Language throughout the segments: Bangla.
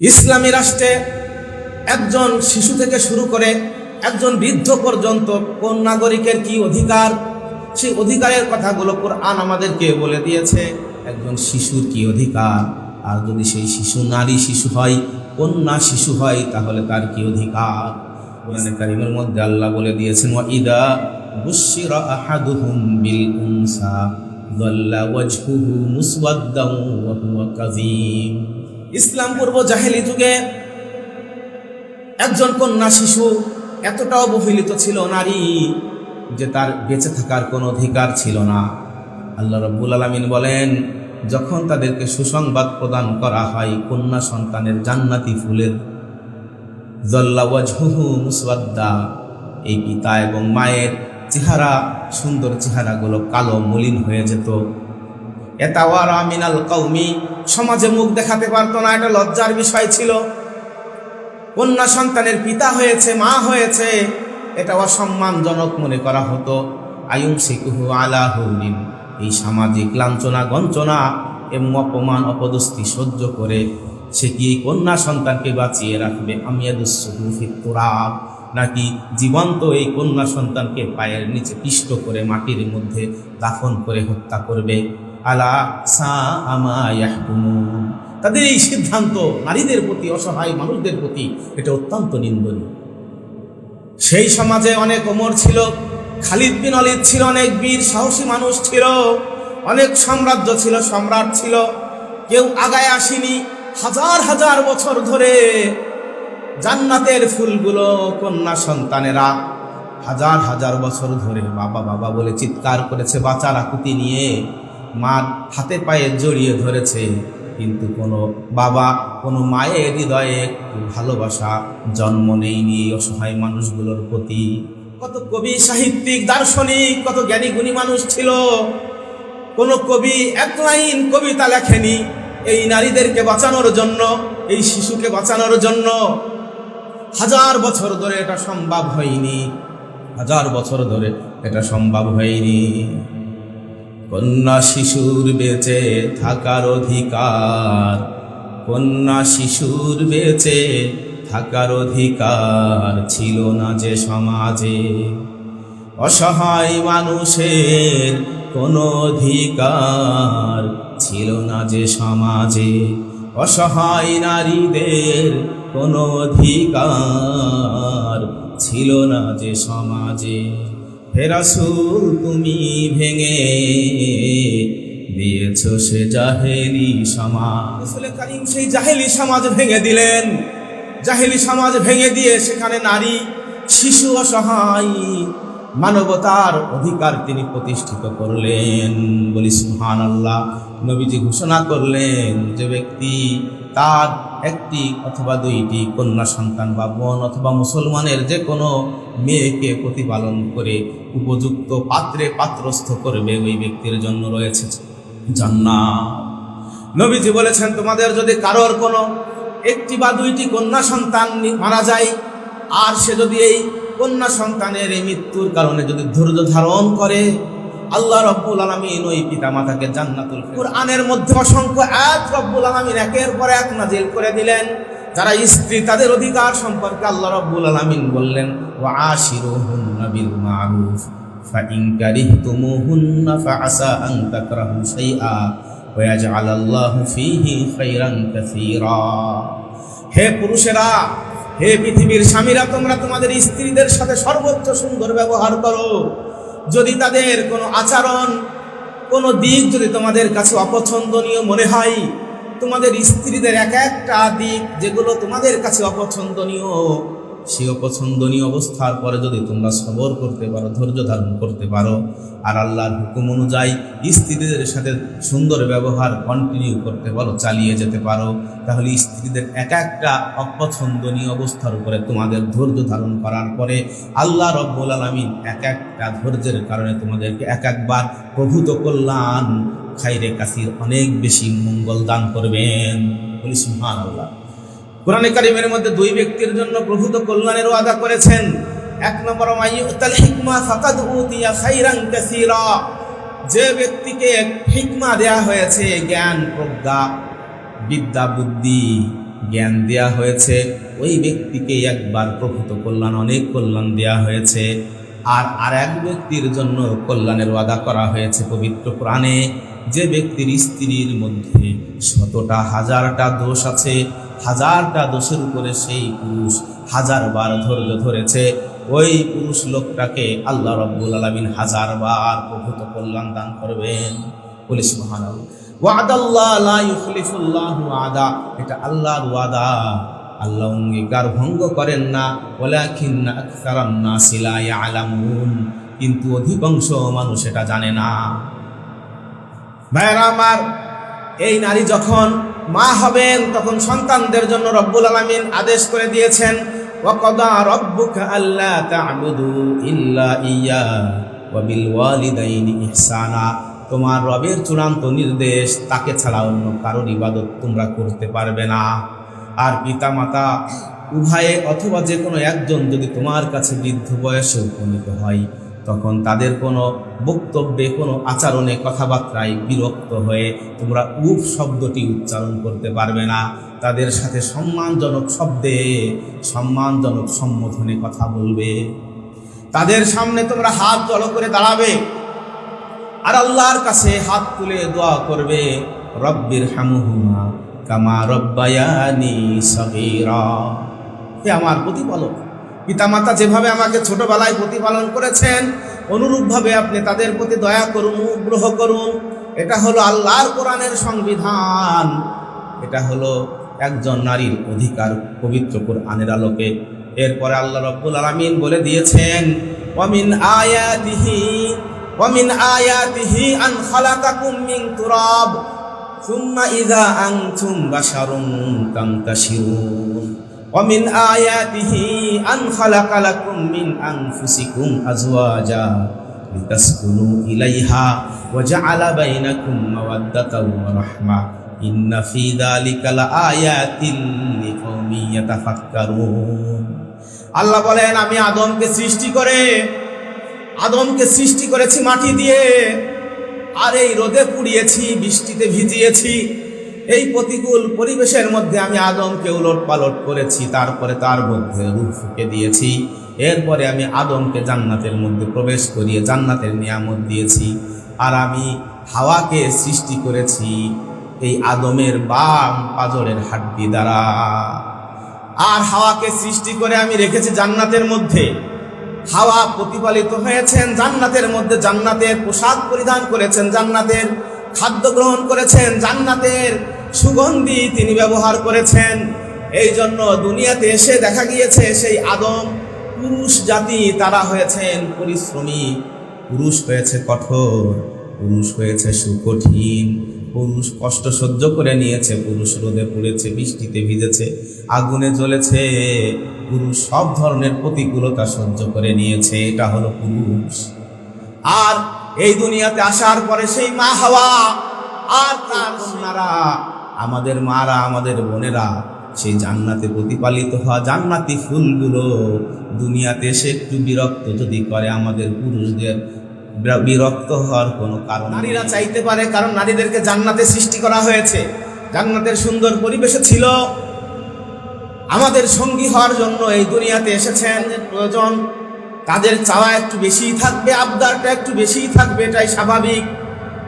ইসলামী রাষ্ট্রে একজন শিশু থেকে শুরু করে একজন বৃদ্ধ পর্যন্ত কোন নাগরিকের কি অধিকার, সেই অধিকারের কথাগুলো কোরআন আমাদেরকে বলে দিয়েছে, একজন শিশুর কি অধিকার? আর যদি সেই শিশু নারী শিশু হয়, কন্যা শিশু হয়, তাহলে তার কি অধিকার? কোরআনে কারিমের মধ্যে আল্লাহ বলে দিয়েছেন ওয়া ইদা বুশিরা আহাদুহুম বিল উনসা যাল্লা ওয়াজহুহু মুসওয়াদ্দান ওয়া হুয়া কাযীম। ইসলাম পূর্ব জাহেলি যুগে একজন কন্যা শিশু এতটা অবহেলিত ছিল নারী যে তার বেঁচে থাকার কোনো অধিকার ছিল না। আল্লাহ রব্বুল আলমিন বলেন, যখন তাদেরকে সুসংবাদ প্রদান করা হয় কন্যা সন্তানের জান্নাতি ফুলের জল্লাওয়াজহু মুসওয়াদ্দা, এই পিতা এবং মায়ের চেহারা, সুন্দর চেহারাগুলো কালো মলিন হয়ে যেত। এতাওয়ারা মিনাল কৌমি সমাজে মুখ দেখাতে পারতো না, এটা লজ্জার বিষয় ছিল। কন্যা সন্তানের পিতা হয়েছে, মা হয়েছে, এটা অসম্মানজনক মনে করা হতো। আয়ুম শিকুহু আলা হৌলিন এই সামাজিক লাঞ্ছনা, গঞ্চনা এবং অপমান, অপদস্থি সহ্য করে সে কি এই কন্যা সন্তানকে বাঁচিয়ে রাখবে? আমিয়াদুসুফিতুরাব নাকি জীবন্ত এই কন্যা সন্তানকে পায়ের নিচে পিষ্ট করে মাটির মধ্যে দাফন করে হত্যা করবে? আলা সা আমা ইয়াহকুমুন। তাদের এই সিদ্ধান্ত নারীদের প্রতি, অসহায় মানুষদের প্রতি এটা অত্যন্ত নিন্দনীয়। সেই সমাজে অনেক ওমর ছিল, খালিদ বিন অলিদ ছিল, অনেক বীর, সাহসী মানুষ ছিল, অনেক সাম্রাজ্য ছিল, সম্রাট ছিল। কেউ আগায় আসেনি, হাজার হাজার বছর ধরে জান্নাতের ফুলগুলো কন্যা সন্তানেরা হাজার হাজার বছর ধরে বাবা বাবা বলে চিৎকার করেছে, বাচ্চার আকুতি নিয়ে। মা হাতে পায়ে জড়িয়ে ধরেছে। কিন্তু কোনো বাবা, কোনো মায়ের হৃদয়ে ভালোবাসা জন্ম নেয়নি অসহায় মানুষগুলোর প্রতি। কত কবি সাহিত্যিক, দার্শনিক, কত জ্ঞানী গুণী মানুষ ছিল। কোন কবি এক লাইন কবিতা লেখেনি এই নারীদেরকে বাঁচানোর জন্য, এই শিশুকে বাঁচানোর জন্য। হাজার বছর ধরে এটা সম্ভব হয়নি। হাজার বছর ধরে এটা সম্ভব হয়নি। কন্যা শিশুর বেঁচে থাকার অধিকার। কন্যা শিশুর বেঁচে থাকার অধিকার ছিল না যে সমাজে। অসহায় মানুষের কোনো অধিকার ছিল না যে সমাজে। অসহায় নারীদের কোনো অধিকার ছিল না যে সমাজে। ফেরাসুল তুমি ভেঙে দিয়েছ সে জাহেলি সমাজ। আসলে কারিম সেই জাহেলি সমাজ ভেঙে দিলেন। জাহেলি সমাজ ভেঙে দিয়ে সেখানে নারী, শিশু অসহায় মানবতার অধিকার তিনি প্রতিষ্ঠিত করলেন। বলি সুহান আল্লাহ নবীজি ঘোষণা করলেন যে ব্যক্তি তার একটি অথবা দুইটি কন্যা সন্তান বা বোন অথবা মুসলমানের যে কোনো মেয়েকে প্রতিপালন করে উপযুক্ত পাত্রে পাত্রস্থ করবে ওই ব্যক্তির জন্য রয়েছে জান্নাত। নবীজি বলেছেন, তোমাদের যদি কারোর কোনো একটি বা দুইটি কন্যা সন্তান মারা যায়, আর সে যদি এই কন্যা সন্তানের এই মৃত্যুর কারণে যদি ধৈর্য ধারণ করে আল্লাহ রব্বুল আলমিন ওই পিতা মাতাকে জান্নাতুল কোরআনের মধ্যে অসংখ্য এক রব্বুল আলমিন একের পর এক নাজিল করে দিলেন যারা স্ত্রী তাদের অধিকার সম্পর্কে আল্লাহ রব্বুল আলমিন বললেন ও আশিরুহুন্না বিল মারুফ فإن كرهتموهن فعسى أن تكرهوا شيئا ويجعل الله فيه خيرا كثيرا হে পুরুষেরা হে পৃথিবীর স্বামীরা তোমরা তোমাদের স্ত্রীদের সাথে সর্বোচ্চ সুন্দর ব্যবহার করো যদি তাদের কোনো আচরণ, কোনো দিক যদি তোমাদের কাছে অপছন্দনীয় মনে হয়, তোমাদের স্ত্রীদের এক একটা দিক যেগুলো তোমাদের কাছে অপছন্দনীয় সেই অপছন্দনীয় অবস্থার পরে যদি তোমরা সবর করতে পারো, ধৈর্য ধারণ করতে পারো, আর আল্লাহর হুকুম অনুযায়ী স্ত্রীদের সাথে সুন্দর ব্যবহার কন্টিনিউ করতে পারো চালিয়ে যেতে পারো, তাহলে স্ত্রীদের এক একটা অপছন্দনীয় অবস্থার উপরে তোমাদের ধৈর্য ধারণ করার পরে আল্লাহ রব্বুল আলমিন এক একটা ধৈর্যের কারণে তোমাদেরকে এক একবার প্রভূত কল্যাণ খাইরে কাসির অনেক বেশি মঙ্গল দান করবেন। বলি সুহান আল্লাহ কোরআনে কারিমের মধ্যে দুই ব্যক্তির জন্য প্রভূত কল্যাণের ওয়াদা করেছেন। এক নম্বর কাসীরা। যে ব্যক্তিকে হিকমা দেয়া হয়েছে, জ্ঞান, প্রজ্ঞা, বিদ্যা, বুদ্ধি জ্ঞান দেয়া হয়েছে, ওই ব্যক্তিকে একবার প্রভূত কল্যাণ, অনেক কল্যাণ দেয়া হয়েছে। আর আর এক ব্যক্তির জন্য কল্যাণের ওয়াদা করা হয়েছে পবিত্র প্রাণে যে ব্যক্তির স্ত্রীর মধ্যে শতটা, হাজারটা দোষ আছে। হাজারটা দোষের উপরে সেই পুরুষ হাজারবার ধৈর্য ধরেছে। ওই পুরুষ লোকটাকে আল্লাহ রব্বুল আলমিন হাজারবার প্রভূত কল্যাণ দান করবেন। পুলিশ মহান ওয়াদাল্লাহ লা আদা এটা ভঙ্গ করেন না। কিন্তু অধিকাংশ মানুষ এটা জানে না। ভাইরা আমার এই নারী যখন মা হবেন, তখন সন্তানদের জন্য রব্বুল আলামিন আদেশ করে দিয়েছেন, ওয়াকদা রব্বুকা আল্লা তা'বুদু ইল্লা ইয়্যা ওয়া বিল ওয়ালিদাইনি ইহসানা। তোমার রবের চূড়ান্ত নির্দেশ তাকে ছাড়া অন্য কারোর ইবাদত তোমরা করতে পারবে না। আর পিতা মাতা উভয়ে অথবা যে কোনো একজন যদি তোমার কাছে বৃদ্ধ বয়সে উপনীত হয় তখন তাদের কোনো বক্তব্যে, কোনো আচরণে কথাবার্তায় বিরক্ত হয়ে তোমরা উফ শব্দটি উচ্চারণ করতে পারবে না। তাদের সাথে সম্মানজনক শব্দে, সম্মানজনক সম্বোধনে কথা বলবে। তাদের সামনে তোমরা হাত জড়ো করে দাঁড়াবে আর আল্লাহর কাছে হাত তুলে দোয়া করবে, রব্বির হামুহুমা কামা রব্বায়ানি সগীরা। হে আমার প্রতিপালক পিতামাতা যেভাবে আমাকে ছোটবেলায় প্রতিপালন করেছেন, অনুরূপভাবে আপনি তাদের প্রতি দয়া করুন, অনুগ্রহ করুন। এটা হলো আল্লাহর কোরআনের সংবিধান। এটা হলো একজন নারীর অধিকার পবিত্র কোরআনের আলোকে। এরপরে আল্লাহ রব্বুল আলামিন বলে দিয়েছেন, ওয়ামিন আয়াতিহি ওয়ামিন আয়াতিহি আন খালাকাকুম মিন তুরাব, সুম্মা ইযা আনতুম বাশারুন তামতাশিরুন ومن آياته أن خلق لكم من أنفسكم أزواجا لتسكنوا إليها وجعل بينكم مودة ورحمة إن في ذلك لآيات لقوم يتفكرون আল্লাহ বলেন আমি আদমকে সৃষ্টি করে আদমকে সৃষ্টি করেছি মাটি দিয়ে আর এই রোদে পুড়িয়েছি বৃষ্টিতে ভিজিয়েছি এই প্রতিকূল পরিবেশের মধ্যে আমি আদমকে উলট পালট করেছি, তারপরে তার মধ্যে রূপ ফুকে দিয়েছি। এরপরে আমি আদমকে জান্নাতের মধ্যে প্রবেশ করিয়ে জান্নাতের নিয়ামত দিয়েছি। আর আমি হাওয়াকে সৃষ্টি করেছি এই আদমের বাম পাজরের হাড্ডি দ্বারা। আর হাওয়াকে সৃষ্টি করে আমি রেখেছি জান্নাতের মধ্যে। হাওয়া প্রতিপালিত হয়েছেন, জান্নাতের মধ্যে জান্নাতের পোশাক পরিধান করেছেন, জান্নাতের খাদ্য গ্রহণ করেছেন, জান্নাতের সুগন্ধি তিনি ব্যবহার করেছেন। এই জন্য দুনিয়াতে এসে দেখা গিয়েছে সেই আদম, পুরুষ জাতি তারা হয়েছেন পরিশ্রমী। পুরুষ হয়েছে কঠোর, পুরুষ হয়েছে সুকঠিন, পুরুষ কষ্ট সহ্য করে নিয়েছে, পুরুষ রোদে পড়েছে, বৃষ্টিতে ভিজেছে, আগুনে জ্বলেছে, পুরুষ সব ধরনের প্রতিকূলতা সহ্য করে নিয়েছে, এটা হলো পুরুষ। আর এই দুনিয়াতে আসার পরে সেই মা হাওয়া, আর তার কন্যারা আমাদের মারা, আমাদের বোনেরা সেই জান্নাতে প্রতিপালিত হওয়া জান্নাতি ফুলগুলো দুনিয়াতে এসে একটু বিরক্ত যদি করে আমাদের পুরুষদের বিরক্ত হওয়ার কোনো কারণ নারীরা চাইতে পারে কারণ নারীদেরকে জান্নাতে সৃষ্টি করা হয়েছে। জান্নাতের সুন্দর পরিবেশে ছিল। আমাদের সঙ্গী হওয়ার জন্য এই দুনিয়াতে এসেছেন প্রয়োজন। তাদের চাওয়া একটু বেশিই থাকবে, আবদারটা একটু বেশিই থাকবে, এটাই স্বাভাবিক।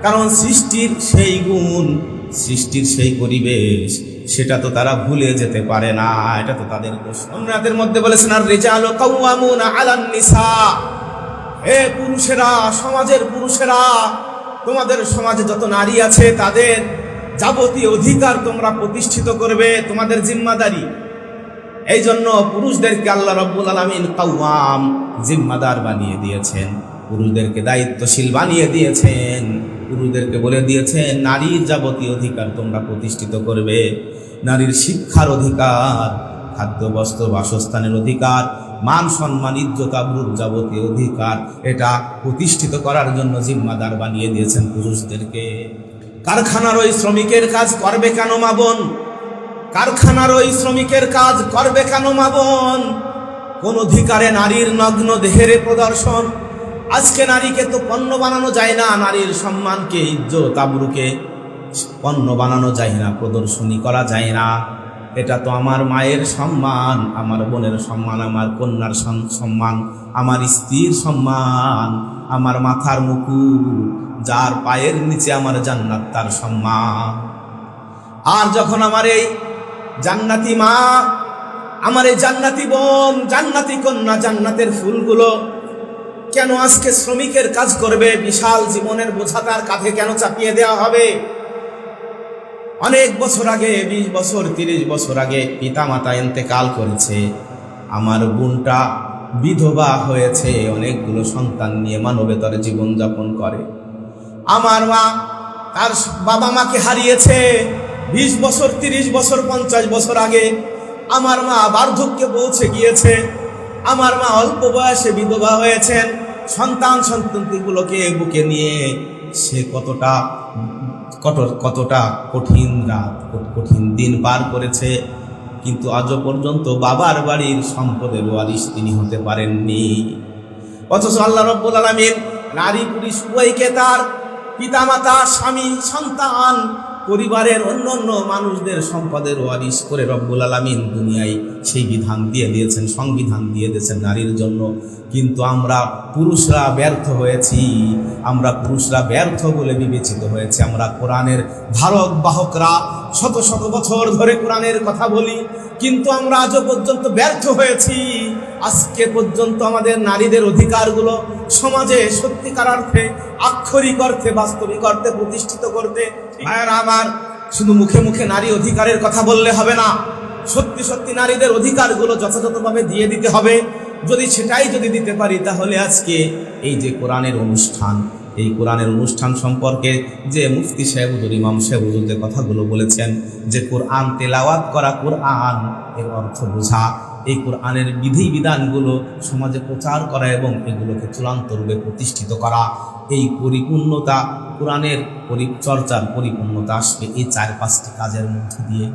কারণ সৃষ্টির সেই গুণ সৃষ্টির সেই পরিবেশ, সেটা তো তারা ভুলে যেতে পারে না, এটা তো তাদের অন্যদের মধ্যে বলেছেন আর আলান নিসা। হে পুরুষেরা, সমাজের পুরুষেরা, তোমাদের সমাজে যত নারী আছে, তাদের যাবতীয় অধিকার তোমরা প্রতিষ্ঠিত করবে, তোমাদের জিম্মাদারি। এই জন্য পুরুষদেরকে আল্লাহ রব্বুল আলমিন কাউয়াম জিম্মাদার বানিয়ে দিয়েছেন। পুরুষদেরকে দায়িত্বশীল বানিয়ে দিয়েছেন। পুরুষদেরকে বলে দিয়েছেন, নারীর যাবতীয় অধিকার তোমরা প্রতিষ্ঠিত করবে। নারীর শিক্ষার অধিকার, খাদ্য, বস্ত্র, বাসস্থানের অধিকার, মান, সম্মান, ইজ্জত আবরুর যাবতীয় অধিকার, এটা প্রতিষ্ঠিত করার জন্য জিম্মাদার বানিয়ে দিয়েছেন পুরুষদেরকে। কারখানার ওই শ্রমিকের কাজ করবে কেন মা বোন? কারখানার ওই শ্রমিকের কাজ করবে কেন মা বোন? কোন অধিকারে নারীর নগ্ন দেহের প্রদর্শন আজকে নারীকে তো পণ্য বানানো যায় না, নারীর সম্মানকে, ইজ্জত, আবরুকে। পণ্য বানানো যায় না, প্রদর্শনী করা যায় না। এটা তো আমার মায়ের সম্মান, আমার বোনের সম্মান, আমার কন্যার সম্মান, আমার স্ত্রীর সম্মান, আমার মাথার মুকুট, যার পায়ের নিচে আমার জান্নাত, তার সম্মান। আর যখন আমার এই জান্নাতি মা, আমার এই জান্নাতি বোন, জান্নাতি কন্যা, জান্নাতের ফুলগুলো কেন আজকে শ্রমিকের কাজ করবে? বিশাল জীবনের বোঝা তার কাঁধে কেন চাপিয়ে দেওয়া হবে? অনেক বছর আগে, বিশ বছর, তিরিশ বছর আগে পিতা মাতা এতেকাল করেছে। আমার বোনটা বিধবা হয়েছে, অনেকগুলো সন্তান নিয়ে মানবেতর জীবনযাপন করে। আমার মা তার বাবা মাকে হারিয়েছে। বিশ বছর, তিরিশ বছর, পঞ্চাশ বছর আগে আমার মা বার্ধক্যে পৌঁছে গিয়েছে। আমার মা অল্প বয়সে বিধবা হয়েছেন। সন্তান সন্ততিগুলোকে বুকে নিয়ে সে কতটা কত কতটা কঠিন রাত, কঠিন দিন পার করেছে। কিন্তু আজও পর্যন্ত বাবার বাড়ির সম্পদের ওয়ারিশ তিনি হতে পারেননি। অথচ আল্লাহ রব্বুল আলমিন নারী পুরুষ উভয়কে তার পিতামাতা, স্বামী, সন্তান পরিবারের অন্য অন্য মানুষদের সম্পদের ওয়ারিশ করে রব্বুল আলমিন দুনিয়ায় সেই বিধান দিয়ে দিয়েছেন, সংবিধান দিয়ে দিয়েছেন নারীর জন্য। কিন্তু আমরা পুরুষরা ব্যর্থ হয়েছি, আমরা পুরুষরা ব্যর্থ বলে বিবেচিত হয়েছে। আমরা কোরআনের ধারক, বাহকরা শত শত বছর ধরে কোরআনের কথা বলি, কিন্তু আমরা আজও পর্যন্ত ব্যর্থ হয়েছি। আজকে পর্যন্ত আমাদের নারীদের অধিকারগুলো সমাজে সত্যিকার অর্থে আক্ষরিক অর্থে, বাস্তবিক অর্থে প্রতিষ্ঠিত করতে। ভাইয়েরা আমার, শুধু মুখে মুখে নারী অধিকারের কথা বললে হবে না, সত্যি সত্যি নারীদের অধিকারগুলো যথাযথভাবে দিয়ে দিতে হবে। যদি সেটাই যদি দিতে পারি, তাহলে আজকে এই যে কোরআনের অনুষ্ঠান, এই কোরআনের অনুষ্ঠান সম্পর্কে যে মুফতি সাহেবুদুর ইমাম সাহেবুদুর কথাগুলো বলেছেন, যে কোরআন তেলাওয়াত করা কোরআন, এর অর্থ বোঝা। এই কোরআনের বিধি বিধানগুলো সমাজে প্রচার করা এবং এগুলোকে চূড়ান্ত রূপে প্রতিষ্ঠিত করা। এই পরিপূর্ণতা, কোরআনের পরিচর্চার পরিপূর্ণতা আসবে এই চার পাঁচটি কাজের মধ্য দিয়ে।